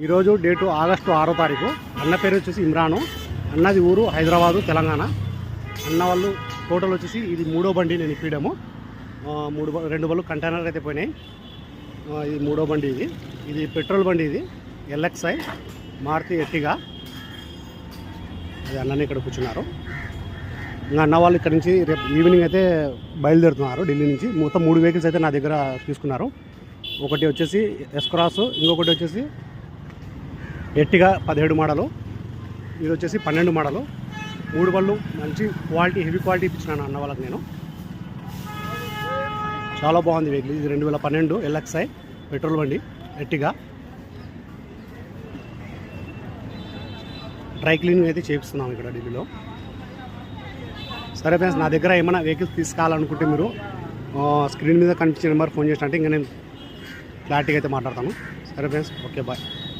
ఈరోజు date August ఆరో తారీఖు. అన్న పేరు వచ్చేసి ఇమ్రాను. అన్నది ఊరు హైదరాబాదు తెలంగాణ. అన్న వాళ్ళు టోటల్ వచ్చేసి ఇది మూడో బండి నేను ఇప్పడము మూడు బ- రెండు బళ్ళు కంటైనర్ అయితే పోయినాయి. ఇది మూడో బండి ఇది. ఇది పెట్రోల్ బండి ఇది. ఎల్ఎక్స్ఐ మారుతి ఎట్టిగా. అది అన్నని ఇక్కడ కూర్చున్నారు. ఇంకా అన్న వాళ్ళు ఇక్కడ నుంచి రేపు ఈవినింగ్ అయితే బయలుదేరుతున్నారు ఢిల్లీ నుంచి. మొత్తం మూడు వెహికల్స్ అయితే నా దగ్గర తీసుకున్నారు. ఒకటి వచ్చేసి ఎస్క్రాస్ ఇంకొకటి వచ్చేసి ఎట్టిగా పదిహేడు మోడలు. ఇది వచ్చేసి పన్నెండు మోడలు. మూడు బళ్ళు మంచి క్వాలిటీ హెవీ క్వాలిటీ ఇప్పించినాను అన్న వాళ్ళకి నేను. చాలా బాగుంది వెహికల్. ఇది రెండు వేల పన్నెండు ఎల్ఎక్స్ఐ పెట్రోల్ బండి ఎట్టిగా డ్రై క్లీనింగ్ అయితే చేపిస్తున్నాం ఇక్కడ ఢిల్లీలో. సరే ఫ్రెండ్స్ నా దగ్గర ఏమైనా వెహికల్స్ తీసుకోవాలనుకుంటే మీరు స్క్రీన్ మీద కనిపించే నెంబర్ ఫోన్ చేసినట్టు ఇంకా నేను క్లారిటీగా అయితే మాట్లాడతాను. సరే ఫ్రెండ్స్ ఓకే బాయ్.